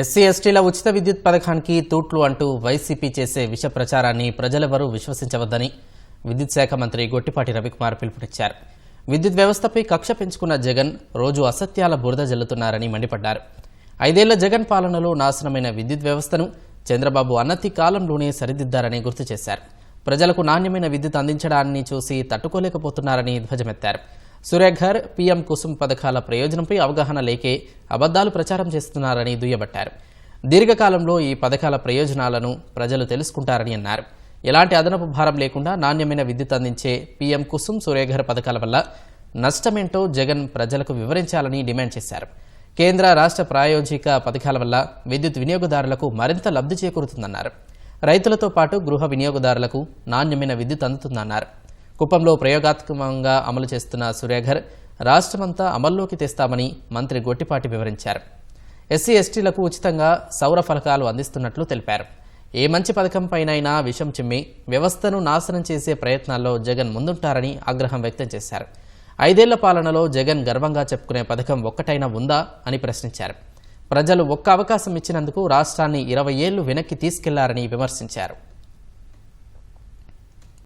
SC ఎస్టీల ఉచిత విద్యుత్ పథకానికి తూట్లు అంటూ వైసీపీ చేసే విష ప్రచారాన్ని ప్రజలెవరూ విశ్వసించవద్దని విద్యుత్ శాఖ మంత్రి గొట్టిపాటి రవికుమార్ పిలుపునిచ్చారు. విద్యుత్ వ్యవస్థపై కక్ష పెంచుకున్న జగన్ రోజు అసత్యాల బురద జల్లుతున్నారని మండిపడ్డారు. ఐదేళ్ళ జగన్ పాలనలో నాశనమైన విద్యుత్ వ్యవస్థను చంద్రబాబు అన్నతి కాలంలోనే సరిదిద్దారని గుర్తు చేశారు. ప్రజలకు నాణ్యమైన విద్యుత్ అందించడాన్ని చూసి తట్టుకోలేకపోతున్నారని ధ్వజమెత్తారు. సురేఘర్ పీఎం కుసుమ్ పథకాల ప్రయోజనంపై అవగాహన లేకే అబద్దాలు ప్రచారం చేస్తున్నారని దుయ్యబట్టారు. దీర్ఘకాలంలో ఈ పథకాల ప్రయోజనాలను ప్రజలు తెలుసుకుంటారని అన్నారు. ఎలాంటి అదనపు భారం లేకుండా నాణ్యమైన విద్యుత్ అందించే పీఎం కుసుమ్ సురేఘర్ పథకాల వల్ల నష్టమేంటో జగన్ ప్రజలకు వివరించాలని డిమాండ్ చేశారు. కేంద్ర రాష్ట్ర ప్రాయోజిక పథకాల వల్ల విద్యుత్ వినియోగదారులకు మరింత లబ్ధి చేకూరుతుందన్నారు. రైతులతో పాటు గృహ వినియోగదారులకు నాణ్యమైన విద్యుత్ అందుతుందన్నారు. కుప్పంలో ప్రయోగాత్మకంగా అమలు చేస్తున్న సురేఘర్ రాష్ట్రమంతా అమల్లోకి తెస్తామని మంత్రి గొట్టిపాటి వివరించారు. ఎస్సీ ఎస్టీలకు ఉచితంగా సౌర ఫలకాలు అందిస్తున్నట్లు తెలిపారు. ఏ మంచి పథకం పైనైనా విషం చిమ్మి వ్యవస్థను నాశనం చేసే ప్రయత్నాల్లో జగన్ ముందుంటారని ఆగ్రహం వ్యక్తం చేశారు. ఐదేళ్ళ పాలనలో జగన్ గర్వంగా చెప్పుకునే పథకం ఒక్కటైనా ఉందా అని ప్రశ్నించారు. ప్రజలు ఒక్క అవకాశం ఇచ్చినందుకు రాష్ట్రాన్ని ఇరవై ఏళ్ళు వెనక్కి తీసుకెళ్ళారని విమర్శించారు.